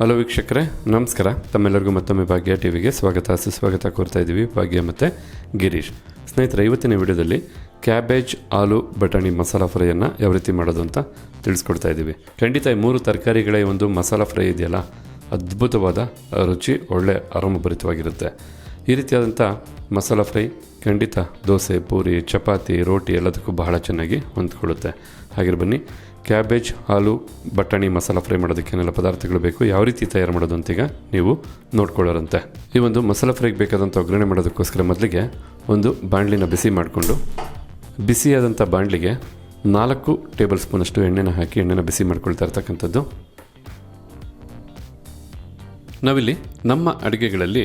Hello ವೀಕ್ಷಕರೇ, ನಮಸ್ಕಾರ. ತಮ್ಮೆಲ್ಲರಿಗೂ ಮತ್ತೊಮ್ಮೆ ಭಾಗ್ಯ ಟಿವಿಗೆ ಸ್ವಾಗತ. ಸುಸ್ವಾಗತ ಕೋರ್ತಾ ಇದ್ದೀವಿ ಭಾಗ್ಯ ಮತ್ತು ಗಿರೀಶ್. ಸ್ನೇಹಿತರೆ, ಇವತ್ತಿನ ವಿಡಿಯೋದಲ್ಲಿ ಕ್ಯಾಬೇಜ್, ಆಲೂ, ಬಟಾಣಿ ಮಸಾಲ ಫ್ರೈಯನ್ನು ಯಾವ ರೀತಿ ಮಾಡೋದು ಅಂತ ತಿಳಿಸ್ಕೊಡ್ತಾ ಇದ್ದೀವಿ. ಖಂಡಿತ ಈ ಮೂರು ತರಕಾರಿಗಳ ಒಂದು ಮಸಾಲ ಫ್ರೈ ಇದೆಯಲ್ಲ? ಅದ್ಭುತವಾದ ರುಚಿ, ಒಳ್ಳೆ ಆರಾಮಭರಿತವಾಗಿರುತ್ತೆ. ಈ ರೀತಿಯಾದಂಥ ಮಸಾಲ ಫ್ರೈ ಖಂಡಿತ ದೋಸೆ, ಪೂರಿ, ಚಪಾತಿ, ರೋಟಿ ಎಲ್ಲದಕ್ಕೂ ಬಹಳ ಚೆನ್ನಾಗಿ ಹೊಂದ್ಕೊಳ್ಳುತ್ತೆ. ಹಾಗೆ ಬನ್ನಿ ಕ್ಯಾಬೇಜ್, ಹಾಲು, ಬಟಾಣಿ, ಮಸಾಲ ಫ್ರೈ ಮಾಡೋದಕ್ಕೆ ಏನೆಲ್ಲ ಪದಾರ್ಥಗಳು ಬೇಕು, ಯಾವ ರೀತಿ ತಯಾರು ಮಾಡೋದು ಅಂತೀಗ ನೀವು ನೋಡ್ಕೊಳ್ಳೋರಂತೆ. ಈ ಒಂದು ಮಸಾಲ ಫ್ರೈಗೆ ಬೇಕಾದಂಥ ಒಗ್ಗರಣೆ ಮಾಡೋದಕ್ಕೋಸ್ಕರ ಮೊದಲಿಗೆ ಒಂದು ಬಾಣಲಿನ ಬಿಸಿ ಮಾಡಿಕೊಂಡು ಬಿಸಿಯಾದಂಥ ಬಾಣಲಿಗೆ ನಾಲ್ಕು ಟೇಬಲ್ ಸ್ಪೂನಷ್ಟು ಎಣ್ಣೆನ ಹಾಕಿ ಎಣ್ಣೆನ ಬಿಸಿ ಮಾಡ್ಕೊಳ್ತಾ ಇರ್ತಕ್ಕಂಥದ್ದು. ನಾವಿಲ್ಲಿ ನಮ್ಮ ಅಡುಗೆಗಳಲ್ಲಿ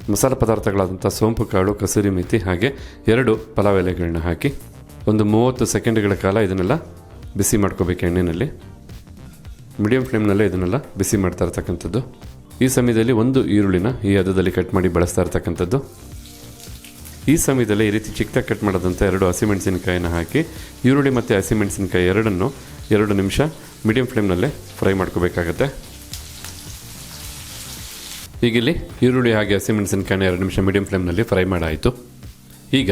ಮಸಾಲ ಪದಾರ್ಥಗಳಾದಂಥ ಸೋಂಪು, ಕಾಳು, ಕಸೂರಿ ಮೆಥಿ ಹಾಗೆ ಎರಡು ಪಲಾವ್ ಎಲೆಗಳನ್ನ ಹಾಕಿ ಒಂದು ಮೂವತ್ತು ಸೆಕೆಂಡ್ಗಳ ಕಾಲ ಇದನ್ನೆಲ್ಲ ಬಿಸಿ ಮಾಡ್ಕೋಬೇಕು ಎಣ್ಣೆಯಲ್ಲಿ ಮೀಡಿಯಂ ಫ್ಲೇಮ್ನಲ್ಲೇ ಇದನ್ನೆಲ್ಲ ಬಿಸಿ ಮಾಡ್ತಾ ಇರ್ತಕ್ಕಂಥದ್ದು. ಈ ಸಮಯದಲ್ಲಿ ಒಂದು ಈರುಳ್ಳಿನ ಈ ಹದದಲ್ಲಿ ಕಟ್ ಮಾಡಿ ಬಳಸ್ತಾ ಇರ್ತಕ್ಕಂಥದ್ದು. ಈ ಸಮಯದಲ್ಲಿ ಈ ರೀತಿ ಚಿಕ್ಕದಾಗಿ ಕಟ್ ಮಾಡೋದಂಥ ಎರಡು ಹಸಿಮೆಣಸಿನಕಾಯಿನ ಹಾಕಿ ಈರುಳ್ಳಿ ಮತ್ತು ಹಸಿಮೆಣಸಿನಕಾಯಿ ಎರಡನ್ನು ಎರಡು ನಿಮಿಷ ಮೀಡಿಯಂ ಫ್ಲೇಮ್ನಲ್ಲೇ ಫ್ರೈ ಮಾಡ್ಕೋಬೇಕಾಗತ್ತೆ. ಈಗಿಲ್ಲಿ ಈರುಳ್ಳಿ ಹಾಗೆ ಹಸಿಮೆಣಸಿನಕಾಯಿ ಎರಡು ನಿಮಿಷ ಮೀಡಿಯಂ ಫ್ಲೇಮ್ನಲ್ಲಿ ಫ್ರೈ ಮಾಡಾಯಿತು. ಈಗ,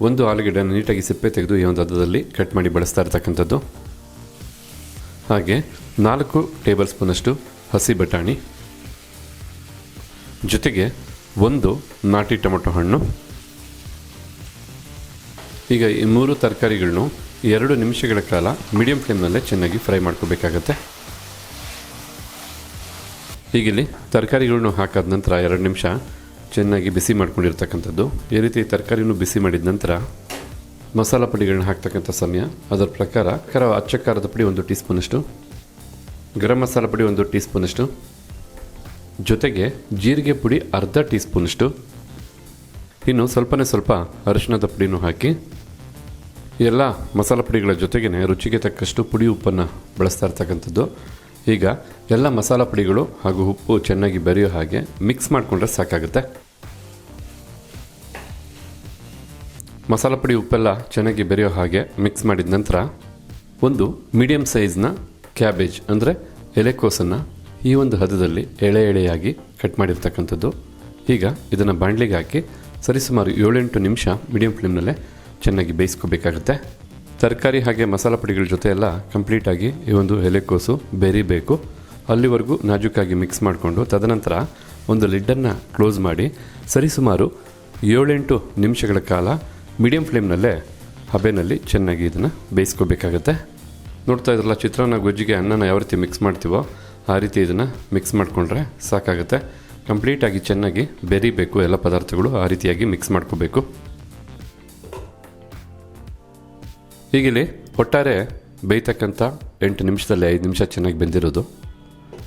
ಒಂದು ಆಲೂಗೆಡ್ಡೆಯನ್ನು ನೀಟಾಗಿ ಸಿಪ್ಪೆ ತೆಗೆದು ಈ ಒಂದು ಹದದಲ್ಲಿ ಕಟ್ ಮಾಡಿ ಬಳಸ್ತಾ ಇರ್ತಕ್ಕಂಥದ್ದು. ಹಾಗೆ, ನಾಲ್ಕು ಟೇಬಲ್ ಸ್ಪೂನಷ್ಟು ಹಸಿ ಬಟಾಣಿ. ಜೊತೆಗೆ, ಒಂದು ನಾಟಿ ಟೊಮೊಟೊ ಹಣ್ಣು. ಈಗ ಈ ಮೂರು ತರಕಾರಿಗಳನ್ನು ಎರಡು ನಿಮಿಷಗಳ ಕಾಲ ಮೀಡಿಯಂ ಫ್ಲೇಮ್ನಲ್ಲೇ ಚೆನ್ನಾಗಿ ಫ್ರೈ ಮಾಡ್ಕೋಬೇಕಾಗತ್ತೆ. ಹೀಗಿಲ್ಲಿ ತರಕಾರಿಗಳನ್ನು ಹಾಕಾದ ನಂತರ ಎರಡು ನಿಮಿಷ ಚೆನ್ನಾಗಿ ಬಿಸಿ ಮಾಡ್ಕೊಂಡಿರ್ತಕ್ಕಂಥದ್ದು. ಈ ರೀತಿ ತರಕಾರಿನೂ ಬಿಸಿ ಮಾಡಿದ ನಂತರ ಮಸಾಲ ಪುಡಿಗಳನ್ನ ಹಾಕ್ತಕ್ಕಂಥ ಸಮಯ. ಅದರ ಪ್ರಕಾರ ಕರ ಅಚ್ಚ ಖಾರದ ಪುಡಿ ಒಂದು ಟೀ ಸ್ಪೂನಷ್ಟು ಗರಂ ಮಸಾಲ ಪುಡಿ ಒಂದು ಟೀ ಸ್ಪೂನಷ್ಟು ಜೊತೆಗೆ ಜೀರಿಗೆ ಪುಡಿ ಅರ್ಧ ಟೀ ಸ್ಪೂನಷ್ಟು ಇನ್ನು ಸ್ವಲ್ಪನೇ ಸ್ವಲ್ಪ ಅರಿಶಿಣದ ಪುಡಿನೂ ಹಾಕಿ, ಎಲ್ಲ ಮಸಾಲ ಪುಡಿಗಳ ಜೊತೆಗೇ ರುಚಿಗೆ ತಕ್ಕಷ್ಟು ಪುಡಿ ಉಪ್ಪನ್ನು ಬಳಸ್ತಾ ಇರ್ತಕ್ಕಂಥದ್ದು. ಈಗ ಎಲ್ಲ ಮಸಾಲ ಪುಡಿಗಳು ಹಾಗೂ ಉಪ್ಪು ಚೆನ್ನಾಗಿ ಬೆರೆಯೋ ಹಾಗೆ ಮಿಕ್ಸ್ ಮಾಡಿಕೊಂಡ್ರೆ ಸಾಕಾಗುತ್ತೆ. ಮಸಾಲ ಪುಡಿ ಉಪ್ಪೆಲ್ಲ ಚೆನ್ನಾಗಿ ಬೆರೆಯೋ ಹಾಗೆ ಮಿಕ್ಸ್ ಮಾಡಿದ ನಂತರ ಒಂದು ಮೀಡಿಯಂ ಸೈಜ್ನ ಕ್ಯಾಬೇಜ್ ಅಂದರೆ ಎಲೆಕೋಸನ್ನು ಈ ಒಂದು ಹದದಲ್ಲಿ ಎಳೆ ಎಳೆಯಾಗಿ ಕಟ್ ಮಾಡಿರ್ತಕ್ಕಂಥದ್ದು. ಈಗ ಇದನ್ನು ಬಾಣಲಿಗೆ ಹಾಕಿ ಸರಿಸುಮಾರು ಏಳೆಂಟು ನಿಮಿಷ ಮೀಡಿಯಂ ಫ್ಲೇಮ್ನಲ್ಲೇ ಚೆನ್ನಾಗಿ ಬೇಯಿಸ್ಕೋಬೇಕಾಗತ್ತೆ. ತರಕಾರಿ ಹಾಗೆ ಮಸಾಲ ಪುಡಿಗಳ ಜೊತೆ ಎಲ್ಲ ಕಂಪ್ಲೀಟಾಗಿ ಈ ಒಂದು ಎಲೆಕೋಸು ಬೆರಿಬೇಕು ಅಲ್ಲಿವರೆಗೂ ನಾಜೂಕಾಗಿ ಮಿಕ್ಸ್ ಮಾಡಿಕೊಂಡು ತದನಂತರ ಒಂದು ಲಿಡ್ಡನ್ನು ಕ್ಲೋಸ್ ಮಾಡಿ ಸರಿಸುಮಾರು ಏಳೆಂಟು ನಿಮಿಷಗಳ ಕಾಲ ಮೀಡಿಯಂ ಫ್ಲೇಮ್ನಲ್ಲೇ ಹಬೆನಲ್ಲಿ ಚೆನ್ನಾಗಿ ಇದನ್ನು ಬೇಯಿಸ್ಕೋಬೇಕಾಗತ್ತೆ. ನೋಡ್ತಾ ಇದ್ರಲ್ಲ ಚಿತ್ರಾನ್ನ ಗೊಜ್ಜಿಗೆ ಅನ್ನನ ಯಾವ ರೀತಿ ಮಿಕ್ಸ್ ಮಾಡ್ತೀವೋ ಆ ರೀತಿ ಇದನ್ನು ಮಿಕ್ಸ್ ಮಾಡಿಕೊಂಡ್ರೆ ಸಾಕಾಗುತ್ತೆ. ಕಂಪ್ಲೀಟಾಗಿ ಚೆನ್ನಾಗಿ ಬೆರಿಬೇಕು ಎಲ್ಲ ಪದಾರ್ಥಗಳು ಆ ರೀತಿಯಾಗಿ ಮಿಕ್ಸ್ ಮಾಡ್ಕೋಬೇಕು. ಹೀಗಿಲ್ಲಿ ಒಟ್ಟಾರೆ ಬೇಯ್ತಕ್ಕಂಥ ಎಂಟು ನಿಮಿಷದಲ್ಲಿ ಐದು ನಿಮಿಷ ಚೆನ್ನಾಗಿ ಬೆಂದಿರೋದು.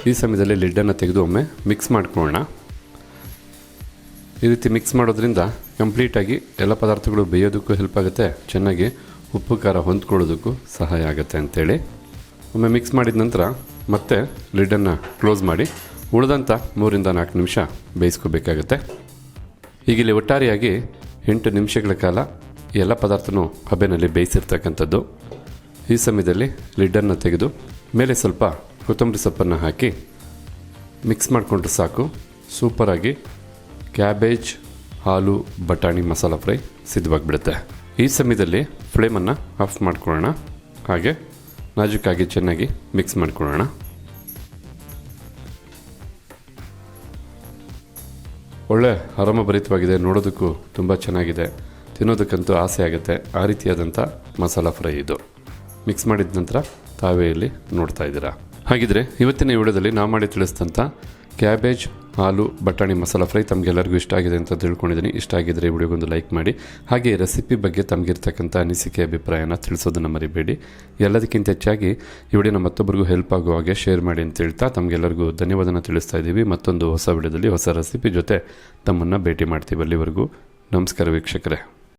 ಈ ಸಮಯದಲ್ಲಿ ಲಿಡ್ಡನ್ನು ತೆಗೆದು ಒಮ್ಮೆ ಮಿಕ್ಸ್ ಮಾಡ್ಕೊಳ್ಳೋಣ. ಈ ರೀತಿ ಮಿಕ್ಸ್ ಮಾಡೋದ್ರಿಂದ ಕಂಪ್ಲೀಟಾಗಿ ಎಲ್ಲ ಪದಾರ್ಥಗಳು ಬೇಯೋದಕ್ಕೂ ಹೆಲ್ಪ್ ಆಗುತ್ತೆ. ಚೆನ್ನಾಗಿ ಉಪ್ಪು, ಖಾರ ಹೊಂದ್ಕೊಳ್ಳೋದಕ್ಕೂ ಸಹಾಯ ಆಗುತ್ತೆ ಅಂಥೇಳಿ ಒಮ್ಮೆ ಮಿಕ್ಸ್ ಮಾಡಿದ ನಂತರ ಮತ್ತೆ ಲಿಡ್ಡನ್ನು ಕ್ಲೋಸ್ ಮಾಡಿ ಉಳಿದಂಥ ಮೂರಿಂದ ನಾಲ್ಕು ನಿಮಿಷ ಬೇಯಿಸ್ಕೋಬೇಕಾಗತ್ತೆ. ಈಗಿಲ್ಲಿ ಒಟ್ಟಾರೆಯಾಗಿ ಎಂಟು ನಿಮಿಷಗಳ ಕಾಲ ಎಲ್ಲ ಪದಾರ್ಥನೂ ಹಬೆನಲ್ಲಿ ಬೇಯಿಸಿರ್ತಕ್ಕಂಥದ್ದು. ಈ ಸಮಯದಲ್ಲಿ ಲಿಡ್ಡನ್ನು ತೆಗೆದು ಮೇಲೆ ಸ್ವಲ್ಪ ಕೊತ್ತಂಬರಿ ಸೊಪ್ಪನ್ನು ಹಾಕಿ ಮಿಕ್ಸ್ ಮಾಡಿಕೊಂಡ್ರೆ ಸಾಕು. ಸೂಪರಾಗಿ ಕ್ಯಾಬೇಜ್, ಹಾಲು, ಬಟಾಣಿ ಮಸಾಲ ಫ್ರೈ ಸಿದ್ಧವಾಗಿಬಿಡುತ್ತೆ. ಈ ಸಮಯದಲ್ಲಿ ಫ್ಲೇಮನ್ನು ಆಫ್ ಮಾಡ್ಕೊಳ್ಳೋಣ. ಹಾಗೆ ನಾಜುಕಾಗಿ ಚೆನ್ನಾಗಿ ಮಿಕ್ಸ್ ಮಾಡ್ಕೊಳ್ಳೋಣ. ಒಳ್ಳೆ ಆರಾಮಭರಿತವಾಗಿದೆ, ನೋಡೋದಕ್ಕೂ ತುಂಬ ಚೆನ್ನಾಗಿದೆ. ತಿನ್ನೋದಕ್ಕಂತೂ ಆಸೆ ಆಗುತ್ತೆ. ಆ ರೀತಿಯಾದಂಥ ಮಸಾಲ ಫ್ರೈ ಇದು. ಮಿಕ್ಸ್ ಮಾಡಿದ ನಂತರ ತಾವೇ ಇಲ್ಲಿ ನೋಡ್ತಾ ಇದ್ದೀರಾ. ಹಾಗಿದ್ರೆ ಇವತ್ತಿನ ವಿಡಿಯೋದಲ್ಲಿ ನಾ ಮಾಡಿ ತಿಳಿಸಿದಂಥ ಕ್ಯಾಬೇಜ್, ಹಾಲು, ಬಟಾಣಿ ಮಸಾಲ ಫ್ರೈ ತಮಗೆಲ್ಲರಿಗೂ ಇಷ್ಟ ಆಗಿದೆ ಅಂತ ತಿಳ್ಕೊಂಡಿದ್ದೀನಿ. ಇಷ್ಟ ಆಗಿದ್ದರೆ ವಿಡಿಯೋಗೊಂದು ಲೈಕ್ ಮಾಡಿ. ಹಾಗೆ ರೆಸಿಪಿ ಬಗ್ಗೆ ತಮಗಿರ್ತಕ್ಕಂಥ ಅನಿಸಿಕೆ, ಅಭಿಪ್ರಾಯನ ತಿಳಿಸೋದನ್ನು ಮರಿಬೇಡಿ. ಎಲ್ಲದಕ್ಕಿಂತ ಹೆಚ್ಚಾಗಿ ಈ ವಿಡಿಯೋನ ಮತ್ತೊಬ್ಬರಿಗೂ ಹೆಲ್ಪ್ ಆಗೋ ಹಾಗೆ ಶೇರ್ ಮಾಡಿ ಅಂತ ಹೇಳ್ತಾ ತಮಗೆಲ್ಲರಿಗೂ ಧನ್ಯವಾದನ ತಿಳಿಸ್ತಾ ಇದ್ದೀವಿ. ಮತ್ತೊಂದು ಹೊಸ ವಿಡಿಯೋದಲ್ಲಿ ಹೊಸ ರೆಸಿಪಿ ಜೊತೆ ತಮ್ಮನ್ನು ಭೇಟಿ ಮಾಡ್ತೀವಿ ಅಲ್ಲಿವರೆಗೂ. ನಮಸ್ಕಾರ ವೀಕ್ಷಕರೇ.